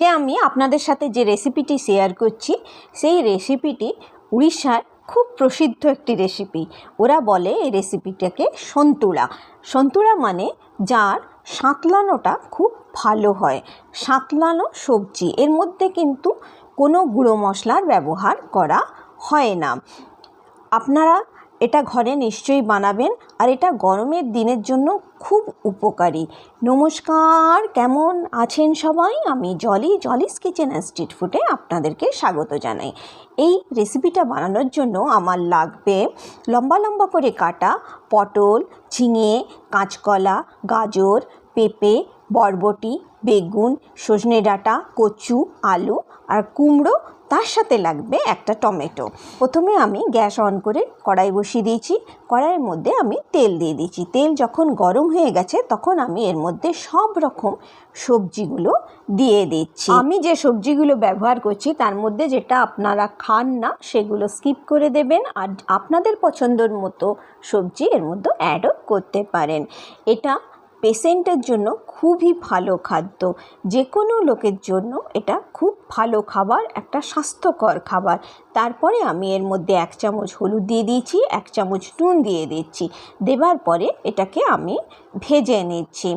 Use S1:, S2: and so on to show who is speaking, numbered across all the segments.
S1: আজকে আমি আপনাদের সাথে যে রেসিপিটি শেয়ার করছি, সেই রেসিপিটি উড়িষ্যার খুব প্রসিদ্ধ একটি রেসিপি ওরা বলে এই রেসিপিটাকে সন্তুড়া সন্তুড়া মানে যার সাঁতলানোটা খুব ভালো হয়। সাঁতলানো সবজি, এর মধ্যে কিন্তু কোনো গুঁড়ো মশলার ব্যবহার করা হয় না। আপনারা এটা ঘরে নিশ্চয়ই বানাবেন আর এটা গরমের দিনের জন্য খুব উপকারী। নমস্কার, কেমন আছেন সবাই? আমি Jolly, Jolly's kitchen and street ফুডে আপনাদেরকে স্বাগত জানাই। এই রেসিপিটা বানানোর জন্য আমার লাগবে লম্বা লম্বা করে কাটা পটল, ঝিঙে, কাঁচকলা, গাজর, পেঁপে, বরবটি, বেগুন, সজনে ডাঁটা, কচু, আলু আর কুমড়ো তার সাথে লাগবে একটা টমেটো। প্রথমে আমি গ্যাস অন করে কড়াই বসিয়ে দিয়েছি। কড়াইয়ের মধ্যে আমি তেল দিয়ে দিয়েছি। তেল যখন গরম হয়ে গেছে, তখন আমি এর মধ্যে সব রকম সবজিগুলো দিয়ে দিচ্ছি। আমি যে সবজিগুলো ব্যবহার করছি, তার মধ্যে যেটা আপনারা খান না, সেগুলো স্কিপ করে দেবেন আর আপনাদের পছন্দের মতো সবজি এর মধ্যে অ্যাডও করতে পারেন। এটা পেশেন্টের জন্য খুবই ভালো খাদ্য। যে কোনো লোকের জন্য এটা খুব ভালো খাবার, একটা স্বাস্থ্যকর খাবার। তারপরে আমি এর মধ্যে এক চামচ হলুদ দিয়ে দিয়েছি, এক চামচ নুন দিয়ে দিচ্ছি। দেবার পরে এটাকে আমি ভেজে নিচ্ছি।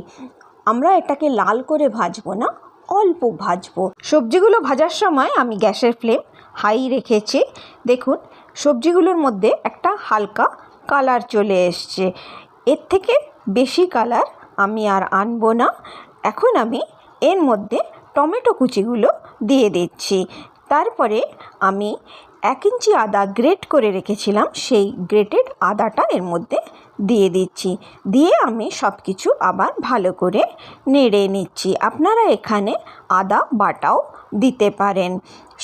S1: আমরা এটাকে লাল করে ভাজবো না, অল্প ভাজবো। সবজিগুলো ভাজার সময় আমি গ্যাসের ফ্লেম হাই রেখেছি। দেখুন, সবজিগুলোর মধ্যে একটা হালকা কালার চলে এসছে। এর থেকে বেশি কালার আমি আর আনব না। এখন আমি এর মধ্যে টমেটো কুচিগুলো দিয়ে দিচ্ছি। তারপরে আমি এক ইঞ্চি আদা গ্রেট করে রেখেছিলাম, সেই গ্রেটেড আদাটা এর মধ্যে দিয়ে দিচ্ছি। দিয়ে আমি সব কিছু আবার ভালো করে নেড়ে নিচ্ছি। আপনারা এখানে আদা বাটাও দিতে পারেন।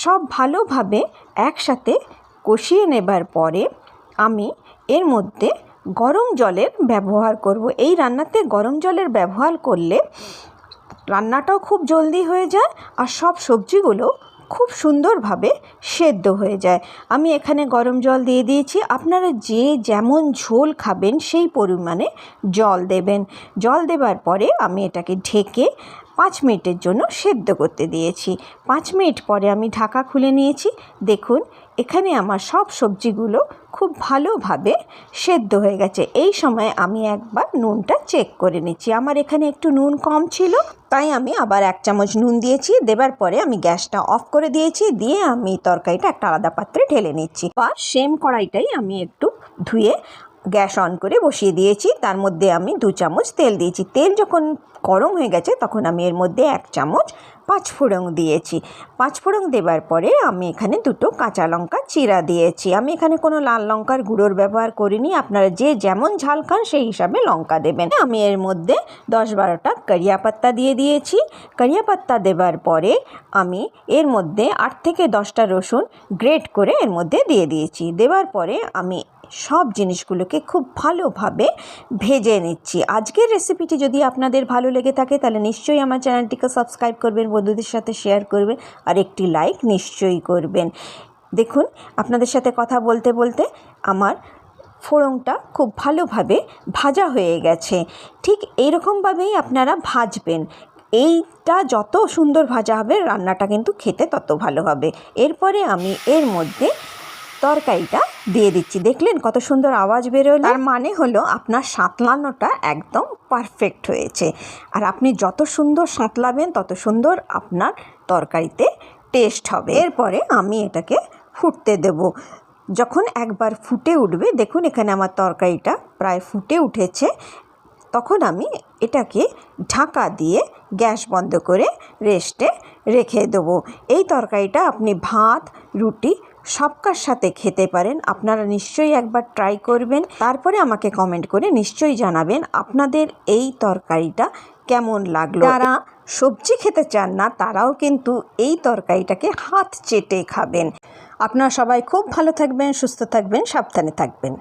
S1: সব ভালোভাবে একসাথে কষিয়ে নেবার পরে আমি এর মধ্যে গরম জলের ব্যবহার করব। এই রান্নাতে গরম জলের ব্যবহার করলে রান্নাটাও খুব জলদি হয়ে যায় আর সব সবজিগুলো খুব সুন্দরভাবে সেদ্ধ হয়ে যায়। আমি এখানে গরম জল দিয়ে দিয়েছি। আপনারা যে যেমন ঝোল খাবেন সেই পরিমাণে জল দেবেন। জল দেবার পরে আমি এটাকে ঢেকে পাঁচ মিনিটের জন্য সেদ্ধ করতে দিয়েছি। পাঁচ মিনিট পরে আমি ঢাকা খুলে নিয়েছি। দেখুন এখানে আমার সব সবজিগুলো খুব ভালোভাবে সেদ্ধ হয়ে গেছে। এই সময় আমি একবার নুনটা চেক করে নিচ্ছি। আমার এখানে একটু নুন কম ছিল, তাই আমি আবার এক চামচ নুন দিয়েছি। দেবার পরে আমি গ্যাসটা অফ করে দিয়েছি, দিয়ে আমি তরকারিটা একটা আলাদা পাত্রে ঢেলে নিচ্ছি। বা সেম কড়াইটাই আমি একটু ধুয়ে গ্যাস অন করে বসিয়ে দিয়েছি। তার মধ্যে আমি দু চামচ তেল দিয়েছি। তেল যখন গরম হয়ে গেছে, তখন আমি এর মধ্যে এক চামচ পাঁচফোড়ন দিয়েছি। পাঁচফোড়ন দেবার পরে আমি এখানে দুটো কাঁচা লঙ্কা চিরা দিয়েছি। আমি এখানে কোনো লাল লঙ্কার গুঁড়োর ব্যবহার করিনি। আপনারা যে যেমন ঝাল খান, সেই হিসাবে লঙ্কা দেবেন। আমি এর মধ্যে দশ বারোটা কারিয়া পাত্তা দিয়ে দিয়েছি। কারিয়া পাত্তা দেবার পরে আমি এর মধ্যে আট থেকে দশটা রসুন গ্রেট করে এর মধ্যে দিয়ে দিয়েছি। দেওয়ার পরে আমি সব জিনিসগুলোকে খুব ভালোভাবে ভেজে নিচ্ছি। আজকের রেসিপিটি যদি আপনাদের ভালো লেগে থাকে, তাহলে নিশ্চয়ই আমার চ্যানেলটিকে সাবস্ক্রাইব করবেন, বন্ধুদের সাথে শেয়ার করবেন, আর একটি লাইক নিশ্চয়ই করবেন। দেখুন, আপনাদের সাথে কথা বলতে বলতে আমার ফোড়নটা খুব ভালোভাবে ভাজা হয়ে গেছে। ঠিক এইরকমভাবেই আপনারা ভাজবেন। এইটা যত সুন্দর ভাজা হবে, রান্নাটা কিন্তু খেতে তত ভালো হবে। এরপরে আমি এর মধ্যে তরকারিটা দিয়ে দিচ্ছি। দেখলেন কত সুন্দর আওয়াজ বেরোলো? তার মানে হলো আপনার সাঁতলানোটা একদম পারফেক্ট হয়েছে। আর আপনি যত সুন্দর সাঁতলাবেন, তত সুন্দর আপনার তরকারিতে টেস্ট হবে। এরপরে আমি এটাকে ফুটতে দেব। যখন একবার ফুটে উঠবে, দেখুন এখানে আমার তরকারিটা প্রায় ফুটে উঠেছে। তখন আমি এটাকে ঢাকা দিয়ে গ্যাস বন্ধ করে রেস্টে রেখে দেবো। এই তরকারিটা আপনি ভাত, রুটি সবকার সাথে খেতে পারেন। আপনারা নিশ্চয়ই একবার ট্রাই করবেন। তারপরে আমাকে কমেন্ট করে নিশ্চয়ই জানাবেন আপনাদের এই তরকারিটা কেমন লাগল। যারা সবজি খেতে চান না, তারাও কিন্তু এই তরকারিটাকে হাত চেটে খাবেন। আপনারা সবাই খুব ভালো থাকবেন, সুস্থ থাকবেন, সাবধানে থাকবেন।